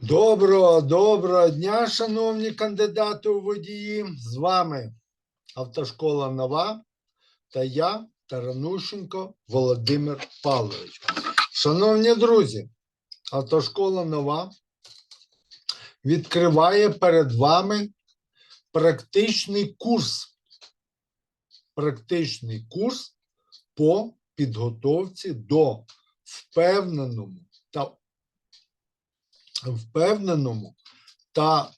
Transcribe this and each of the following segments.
Доброго, доброго дня, шановні кандидати у водії. З вами Автошкола Нова та я, Таранущенко Володимир Павлович. Шановні друзі, Автошкола Нова відкриває перед вами практичний курс. Практичний курс по підготовці до впевненому та впевненому та е,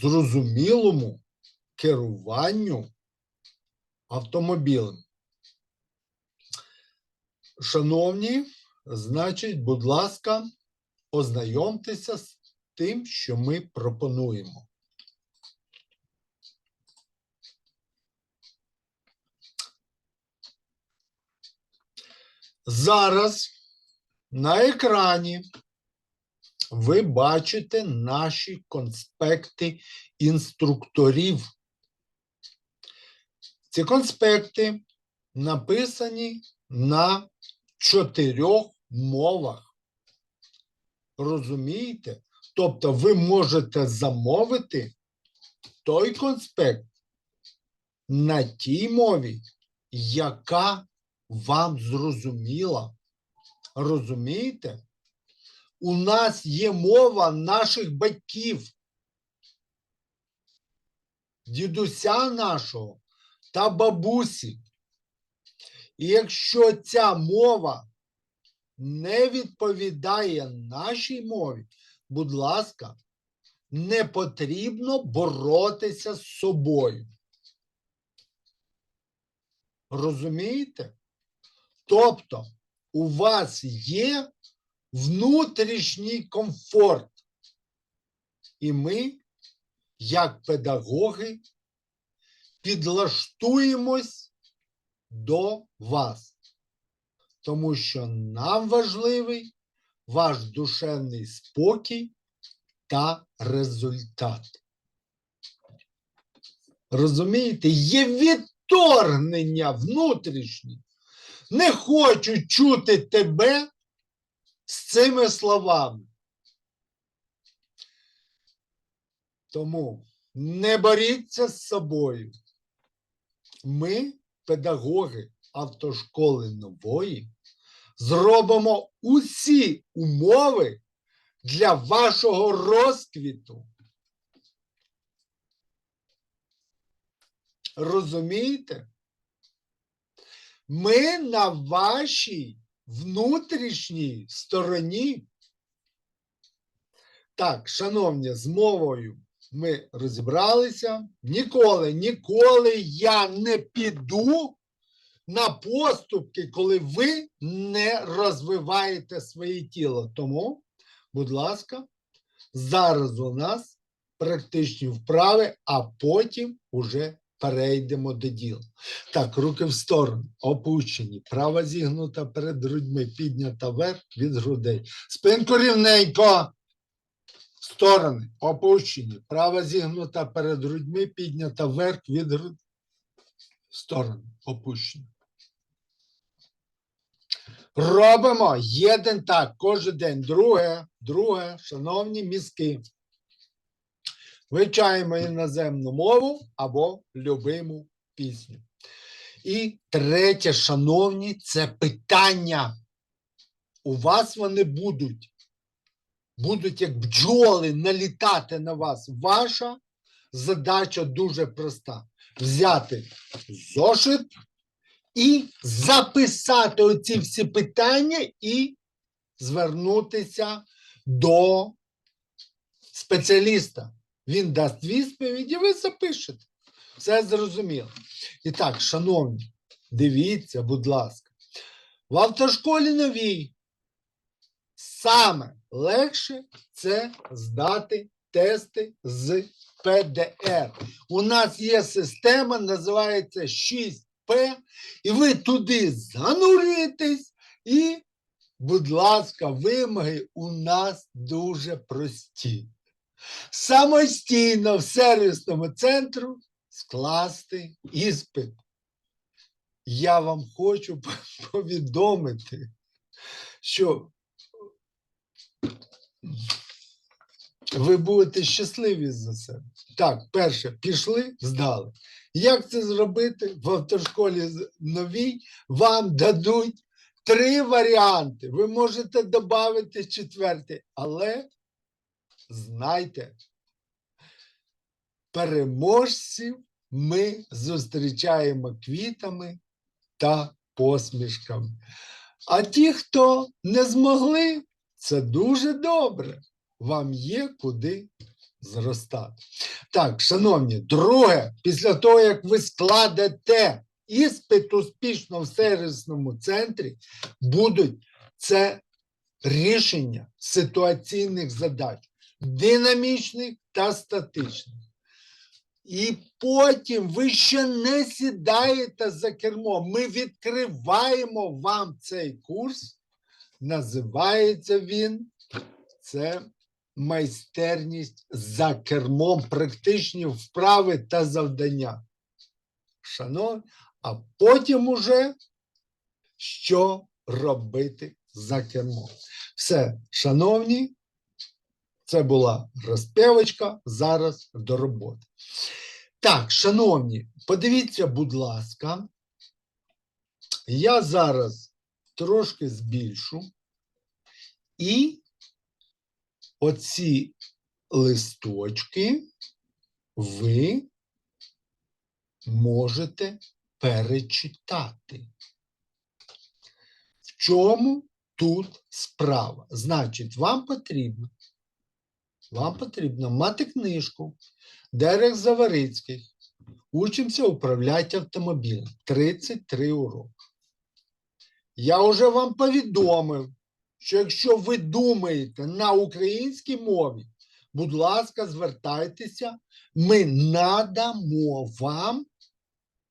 зрозумілому керуванню автомобілем. Шановні, значить, будь ласка, ознайомтеся з тим, що ми пропонуємо. Зараз на екрані ви бачите наші конспекти інструкторів. Ці конспекти написані на чотирьох мовах. Розумієте? Тобто ви можете замовити той конспект на тій мові, яка вам зрозуміла. Розумієте? У нас є мова наших батьків, дідуся нашого та бабусі. І якщо ця мова не відповідає нашій мові, будь ласка, не потрібно боротися з собою. Розумієте? Тобто у вас є внутрішній комфорт. І ми, як педагоги, підлаштуємось до вас, тому що нам важливий ваш душевний спокій та результат. Розумієте, є відторгнення внутрішні. Не хочу чути тебе з цими словами. Тому не боріться з собою. Ми, педагоги автошколи нової, зробимо усі умови для вашого розквіту. Розумієте? Ми на вашій внутрішній стороні. Так, шановні, з мовою ми розібралися. Ніколи, ніколи я не піду на поступки, коли ви не розвиваєте своє тіло. Тому, будь ласка, зараз у нас практичні вправи, а потім уже перейдемо до діла. Так, руки в сторону, опущені, права зігнута перед грудьми, піднята вверх від грудей. Спинку рівненько. Сторони, опущені, права зігнута перед грудьми, піднята вверх від грудей. Сторони, опущені. Робимо єдин так, кожен день. Друге, друге, шановні мізки. Вивчаємо іноземну мову або любиму пісню. І третє, шановні, це питання. У вас вони будуть, будуть як бджоли налітати на вас. Ваша задача дуже проста: взяти зошит і записати оці всі питання і звернутися до спеціаліста. Він дасть відповідь, і ви запишете. Все зрозуміло. І так, шановні, дивіться, будь ласка, в автошколі новій саме легше це здати тести з ПДР. У нас є система, називається 6П, і ви туди занурюєтесь, і, будь ласка, вимоги у нас дуже прості самостійно в сервісному центру скласти іспит. Я вам хочу повідомити, що ви будете щасливі за себе. Так, перше, пішли, здали. Як це зробити? В автошколі новій вам дадуть три варіанти. Ви можете додати четвертий, але знайте, переможців ми зустрічаємо квітами та посмішками. А ті, хто не змогли, це дуже добре. Вам є куди зростати. Так, шановні, друге, після того, як ви складете іспит успішно в сервісному центрі, будуть це рішення ситуаційних задач, динамічних та статичних. І потім ви ще не сідаєте за кермо. Ми відкриваємо вам цей курс. Називається він це майстерність за кермом, практичні вправи та завдання. Шановні, а потім уже що робити за кермом. Все, шановні, це була розпівочка, зараз до роботи. Так, шановні, подивіться, будь ласка, я зараз трошки збільшу і оці листочки ви можете перечитати. В чому тут справа? Значить, вам потрібно, вам потрібно мати книжку Дерех Заварицьких. Учимося управляти автомобілем. 33 уроки. Я вже вам повідомив, що якщо ви думаєте на українській мові, будь ласка, звертайтеся, ми надамо вам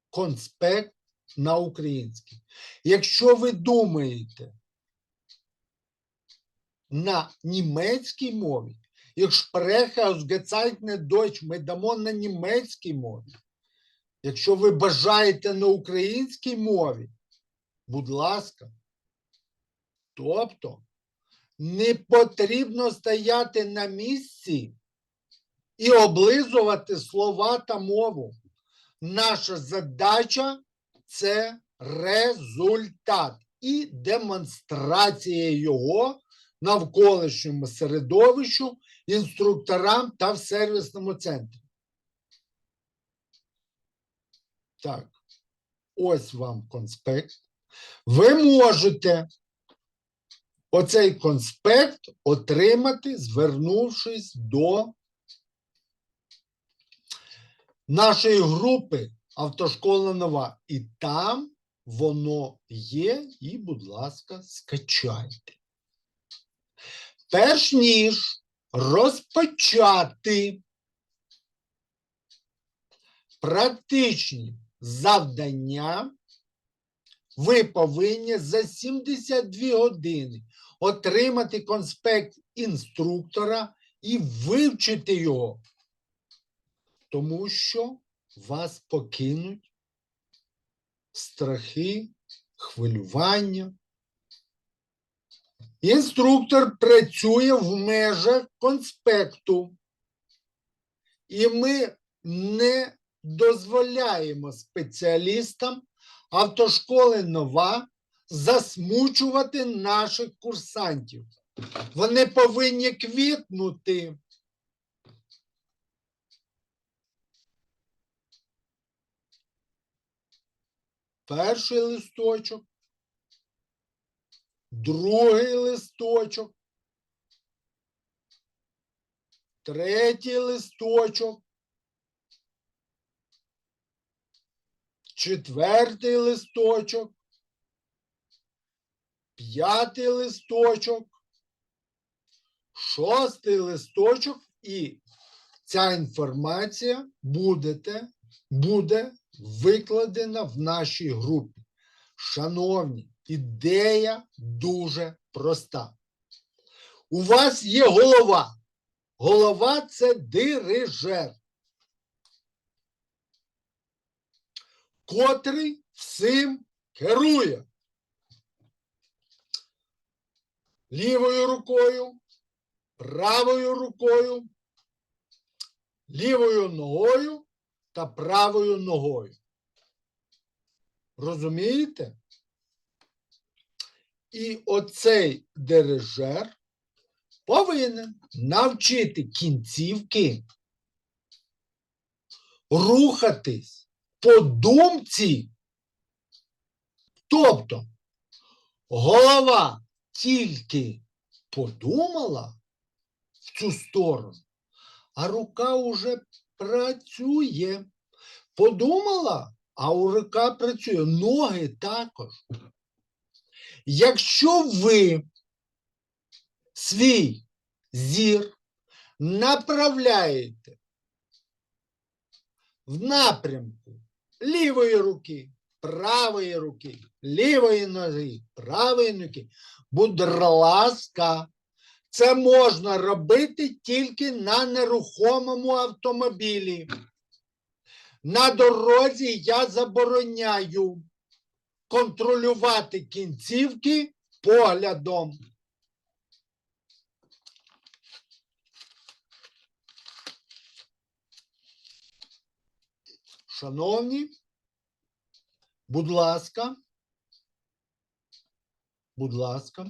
конспект на українській. Якщо ви думаєте на німецькій мові, як spreche ausgezeichnete Deutsch, ми дамо на німецькій мові. Якщо ви бажаєте на українській мові, будь ласка. Тобто не потрібно стояти на місці і облизувати слова та мову. Наша задача це результат і демонстрація його навколишньому середовищу, інструкторам та в сервісному центрі. Так, ось вам конспект. Ви можете оцей конспект отримати, звернувшись до нашої групи Автошкола Нова. І там воно є, і, будь ласка, скачайте. Перш ніж розпочати практичні завдання, ви повинні за 72 години отримати конспект інструктора і вивчити його, тому що вас покинуть страхи, хвилювання. Інструктор працює в межах конспекту, і ми не дозволяємо спеціалістам автошколи нова засмучувати наших курсантів. Вони повинні квітнути. Перший листочок, другий листочок, третій листочок, четвертий листочок, п'ятий листочок, шостий листочок, і ця інформація будете, буде викладена в нашій групі. Шановні, ідея дуже проста. У вас є голова. Голова це дирижер. котрий всім керує. Лівою рукою правою рукою, лівою ногою та правою ногою. Розумієте? І оцей дирижер повинен навчити кінцівки рухатись по думці. Тобто голова тільки подумала в цю сторону, а рука уже працює. Подумала, а у рука працює. Ноги також. Якщо ви свій зір направляєте в напрямку лівої руки, правої руки, лівої ноги, правої ноги, будь ласка, це можна робити тільки на нерухомому автомобілі. На дорозі я забороняю контролювати кінцівки поглядом. Шановні, будь ласка, будь ласка,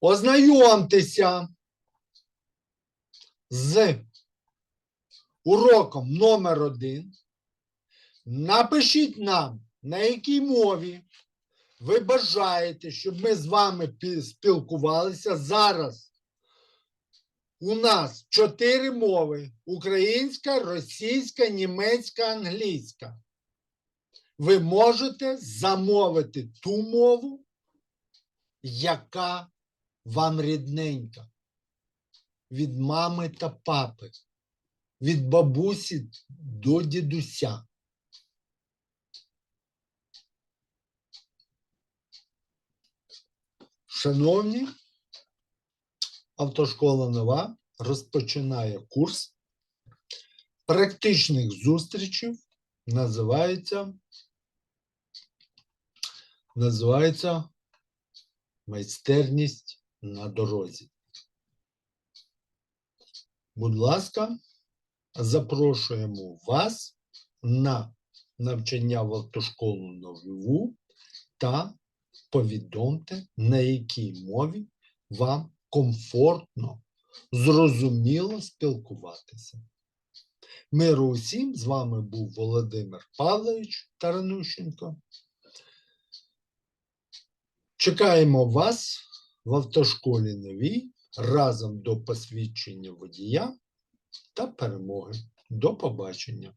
ознайомтеся з уроком номер один. Напишіть нам, на якій мові ви бажаєте, щоб ми з вами спілкувалися зараз. У нас чотири мови: українська, російська, німецька, англійська. Ви можете замовити ту мову, яка вам рідненька. Від мами та папи, від бабусі до дідуся. Шановні, автошкола нова розпочинає курс практичних зустрічей. Називається, називається майстерність на дорозі. Будь ласка, запрошуємо вас на навчання в автошколу нову та повідомте, на якій мові вам комфортно, зрозуміло спілкуватися. Миру усім, з вами був Володимир Павлович Таранущенко. Чекаємо вас в автошколі новій разом до посвідчення водія та перемоги. До побачення!